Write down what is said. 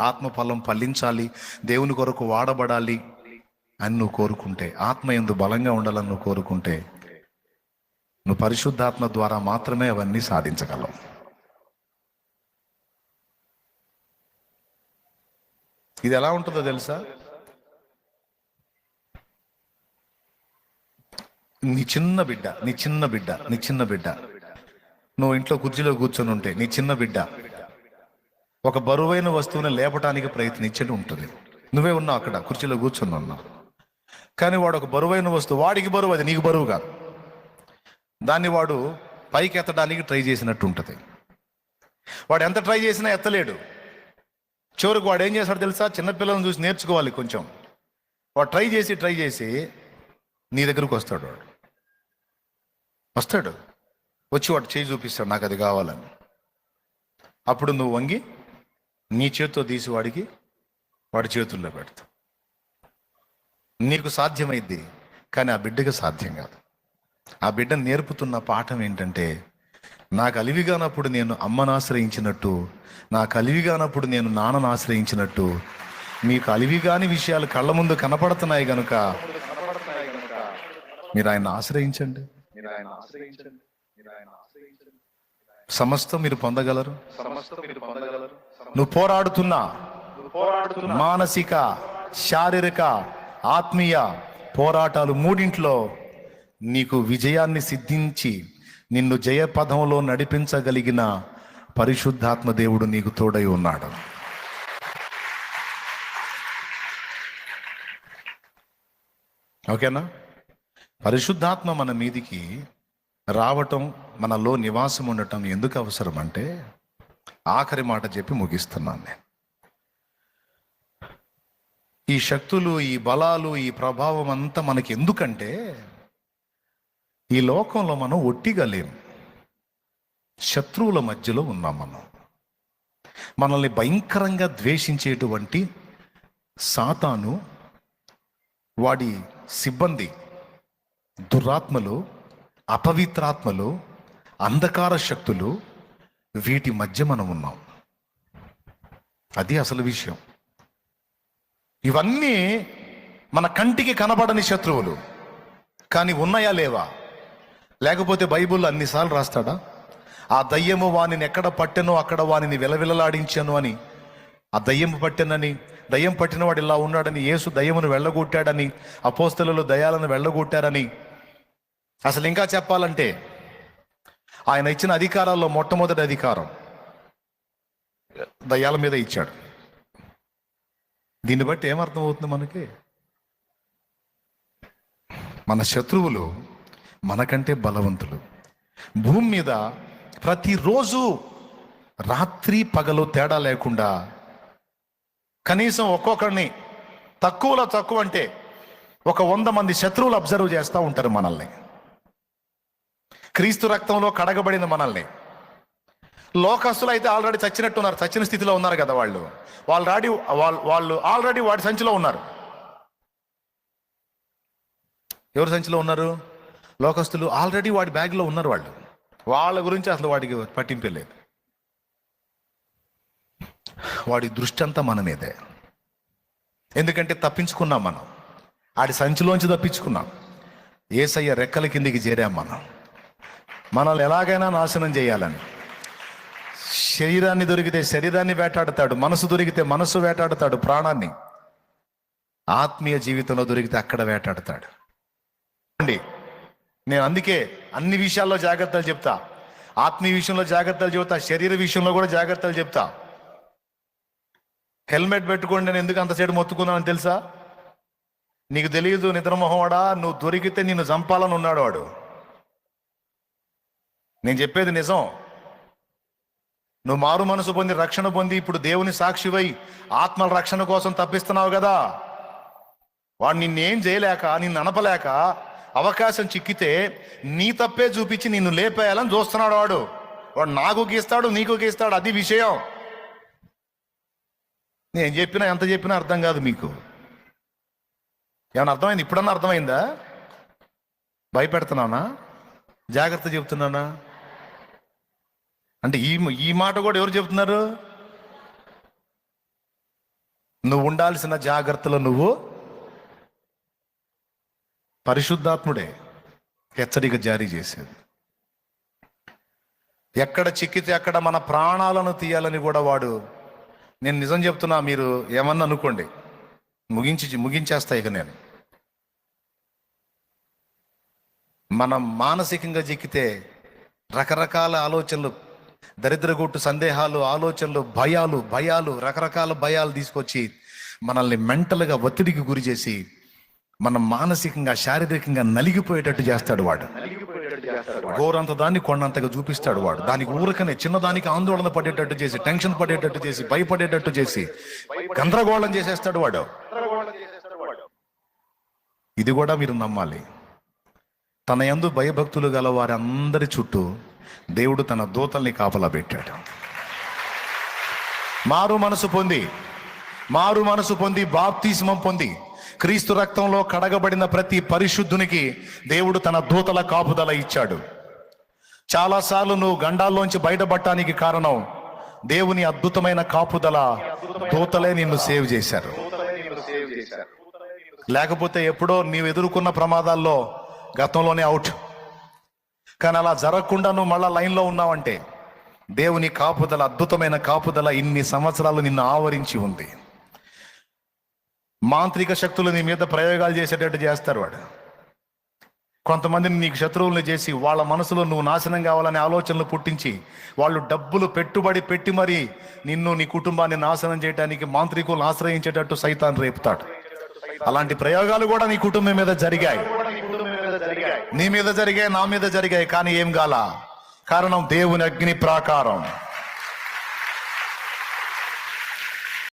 ఆత్మఫలం ఫలించాలి దేవుని కొరకు వాడబడాలి అని నువ్వు కోరుకుంటే ఆత్మ ఎందు బలంగా ఉండాలని నువ్వు కోరుకుంటే నువ్వు పరిశుద్ధాత్మ ద్వారా మాత్రమే అవన్నీ సాధించగలవు. ఇది ఎలా ఉంటుందో తెలుసా? నీ చిన్న బిడ్డ నీ చిన్న బిడ్డ నీ చిన్న బిడ్డ. నువ్వు ఇంట్లో కుర్చీలో కూర్చొని ఉంటే నీ చిన్న బిడ్డ. ఒక బరువైన వస్తువుని లేపటానికి ప్రయత్నించి ఉంటుంది. నువ్వే ఉన్నావు అక్కడ కుర్చీలో కూర్చొని ఉన్నావు. కానీ వాడు ఒక బరువైన వస్తువు వాడికి బరువు అది నీకు బరువు కాదు. దాన్ని వాడు పైకి ఎత్తడానికి ట్రై చేసినట్టు ఉంటుంది. వాడు ఎంత ట్రై చేసినా ఎత్తలేడు. చివరికి వాడు ఏం చేస్తాడు తెలుసా? చిన్నపిల్లలను చూసి నేర్చుకోవాలి కొంచెం. వాడు ట్రై చేసి ట్రై చేసి నీ దగ్గరకు వస్తాడు వాడు. వస్తాడు. వచ్చి వాడు చేయి చూపిస్తాడు నాకు అది కావాలని. అప్పుడు నువ్వు వంగి నీ చేతితో తీసి వాడికి వాడి చేతుల్లో పెడతావు నీకు సాధ్యమైద్ది కానీ ఆ బిడ్డకి సాధ్యం కాదు. ఆ బిడ్డ నేర్పుతున్న పాఠం ఏంటంటే నాకు అలివిగానప్పుడు నేను అమ్మను ఆశ్రయించినట్టు నాకు అలివిగానప్పుడు నేను నాన్నను ఆశ్రయించినట్టు మీకు అలివిగాని విషయాలు కళ్ళ ముందు కనపడుతున్నాయి గనుక మీరు ఆయన ఆశ్రయించండి. సమస్తం మీరు పొందగలరు. నువ్వు పోరాడుతున్నా మానసిక శారీరక ఆత్మీయ పోరాటాలు మూడింట్లో నీకు విజయాన్ని సిద్ధించి నిన్ను జయపథంలో నడిపించగలిగిన పరిశుద్ధాత్మ దేవుడు నీకు తోడై ఉన్నాడు. ఓకేనా? పరిశుద్ధాత్మ మన మీదికి రావటం మనలో నివాసం ఉండటం ఎందుకు అవసరం అంటే ఆఖరి మాట చెప్పి ముగిస్తున్నాను నేను. ఈ శక్తులు ఈ బలాలు ఈ ప్రభావం అంతా మనకి ఎందుకంటే ఈ లోకంలో మనం ఒట్టిగా లేము. శత్రువుల మధ్యలో ఉన్నాం మనం. మనల్ని భయంకరంగా ద్వేషించేటువంటి సాతాను వాడి సిబ్బంది దురాత్మలు అపవిత్రాత్మలు అంధకార శక్తులు వీటి మధ్య మనం ఉన్నాం. అది అసలు విషయం. ఇవన్నీ మన కంటికి కనబడని శత్రువులు. కానీ ఉన్నాయా లేవా? లేకపోతే బైబుల్ అన్నిసార్లు రాస్తాడా? ఆ దయ్యము వానిని ఎక్కడ పట్టెనో అక్కడ వానిని విలవిలలాడించాను అని. ఆ దయ్యం పట్టెనని దయ్యం పట్టినవాడు ఇలా ఉన్నాడని యేసు దయ్యమును వెళ్ళగొట్టాడని అపోస్తలలో దయాలను వెళ్ళగొట్టారని. అసలు ఇంకా చెప్పాలంటే ఆయన ఇచ్చిన అధికారాల్లో మొట్టమొదటి అధికారం దయ్యాల మీద ఇచ్చాడు. దీన్ని బట్టి ఏమర్థం అవుతుంది మనకి? మన శత్రువులు మనకంటే బలవంతులు. భూమి మీద ప్రతిరోజు రాత్రి పగలు తేడా లేకుండా కనీసం ఒక్కొక్కరిని తక్కువలో తక్కువ అంటే ఒక వంద మంది శత్రువులు అబ్జర్వ్ చేస్తూ ఉంటారు మనల్ని. క్రీస్తు రక్తంలో కడగబడిన మనల్ని. లోకస్తులు అయితే ఆల్రెడీ చచ్చినట్టు ఉన్నారు చచ్చిన స్థితిలో ఉన్నారు కదా వాళ్ళు. వాళ్ళు రాడి వాళ్ళు వాళ్ళు ఆల్రెడీ వాడి సంచిలో ఉన్నారు. ఎవరు సంచిలో ఉన్నారు? లోకస్తులు ఆల్రెడీ వాడి బ్యాగ్లో ఉన్నారు వాళ్ళు. వాళ్ళ గురించి అసలు వాడికి పట్టింపే లేదు. వాడి దృష్టి అంతా మన మీదే. ఎందుకంటే తప్పించుకున్నాం మనం. ఆడి సంచిలోంచి తప్పించుకున్నాం. ఏసయ్య రెక్కల కిందికి చేరాం మనం. మనల్ని ఎలాగైనా నాశనం చేయాలని. శరీరాన్ని దొరికితే శరీరాన్ని వేటాడతాడు మనసు దొరికితే మనసు వేటాడతాడు ప్రాణాన్ని. ఆత్మీయ జీవితంలో దొరికితే అక్కడ వేటాడతాడు. అండి నేను అందుకే అన్ని విషయాల్లో జాగ్రత్తలు చెప్తా. ఆత్మీయ విషయంలో జాగ్రత్తలు చెబుతా శరీర విషయంలో కూడా జాగ్రత్తలు చెప్తా. హెల్మెట్ పెట్టుకోండి నేను ఎందుకు అంత మొత్తుకున్నానని తెలుసా? నీకు తెలియదు నిద్రమోహవాడా నువ్వు దొరికితే నిన్ను చంపాలని ఉన్నాడు వాడు. నేను చెప్పేది నిజం. నువ్వు మారు మనసు పొంది రక్షణ పొంది ఇప్పుడు దేవుని సాక్షివై ఆత్మల రక్షణ కోసం తప్పిస్తున్నావు కదా. వాడు నిన్నేం చేయలేక నిన్ను అనపలేక అవకాశం చిక్కితే నీ తప్పే చూపించి నిన్ను లేపేయాలని చూస్తున్నాడు వాడు. వాడు నాకు గీస్తాడు నీకు గీస్తాడు అది విషయం. నేను చెప్పినా ఎంత చెప్పినా అర్థం కాదు మీకు. ఏమైనా అర్థమైంది? ఇప్పుడన్నా అర్థమైందా? భయపెడుతున్నానా? జాగ్రత్త చెబుతున్నానా? అంటే ఈ ఈ మాట కూడా ఎవరు చెప్తున్నారు నువ్వు ఉండాల్సిన జాగ్రత్తలో నువ్వు పరిశుద్ధాత్ముడే హెచ్చరిక జారీ చేసేది. ఎక్కడ చిక్కితే అక్కడ మన ప్రాణాలను తీయాలని కూడా వాడు నేను నిజం చెప్తున్నా మీరు ఏమన్నా అనుకోండి ముగించి ముగించేస్తా ఇక నేను. మనం మానసికంగా చిక్కితే రకరకాల ఆలోచనలు దరిద్రగొట్టు సందేహాలు ఆలోచనలు భయాలు భయాలు రకరకాల భయాలు తీసుకొచ్చి మనల్ని మెంటల్గా ఒత్తిడికి గురి చేసి మనం మానసికంగా శారీరకంగా నలిగిపోయేటట్టు చేస్తాడు వాడు. ఘోరంత దాన్ని కొండంతగా చూపిస్తాడు వాడు. దానికి ఊరకనే చిన్నదానికి ఆందోళన పడేటట్టు చేసి టెన్షన్ పడేటట్టు చేసి భయపడేటట్టు చేసి గందరగోళం చేసేస్తాడు వాడు. ఇది కూడా మీరు నమ్మాలి. తన ఎందు భయభక్తులు గల వారందరి చుట్టూ దేవుడు తన దూతల్ని కాపలా పెట్టాడు. మారు మనసు పొంది మారు మనసు పొంది బాప్తిస్మం పొంది క్రీస్తు రక్తంలో కడగబడిన ప్రతి పరిశుద్ధునికి దేవుడు తన దూతల కాపుదల ఇచ్చాడు. చాలాసార్లు నువ్వు గండాల్లోంచి బయటపడటానికి కారణం దేవుని అద్భుతమైన కాపుదల దూతలే నిన్ను సేవ్ చేశారు. లేకపోతే ఎప్పుడో నీవు ఎదుర్కొన్న ప్రమాదాల్లో గతంలోనే అవుట్. కానీ అలా జరగకుండా నువ్వు మళ్ళా లైన్లో ఉన్నావంటే దేవుని కాపుదల అద్భుతమైన కాపుదల ఇన్ని సంవత్సరాలు నిన్ను ఆవరించి ఉంది. మాంత్రిక శక్తులు నీ మీద ప్రయోగాలు చేసేటట్టు చేస్తారు వాడు. కొంతమందిని నీకు శత్రువులను చేసి వాళ్ళ మనసులో నువ్వు నాశనం కావాలనే ఆలోచనలు పుట్టించి వాళ్ళు డబ్బులు పెట్టుబడి పెట్టి మరి నిన్ను నీ కుటుంబాన్ని నాశనం చేయడానికి మాంత్రికులను ఆశ్రయించేటట్టు సైతాన్ రేపుతాడు. అలాంటి ప్రయోగాలు కూడా నీ కుటుంబం మీద జరిగాయి. నీ మీద జరిగాయి నా మీద జరిగాయి కానీ ఏం కాల? కారణం దేవుని అగ్ని ప్రాకారం.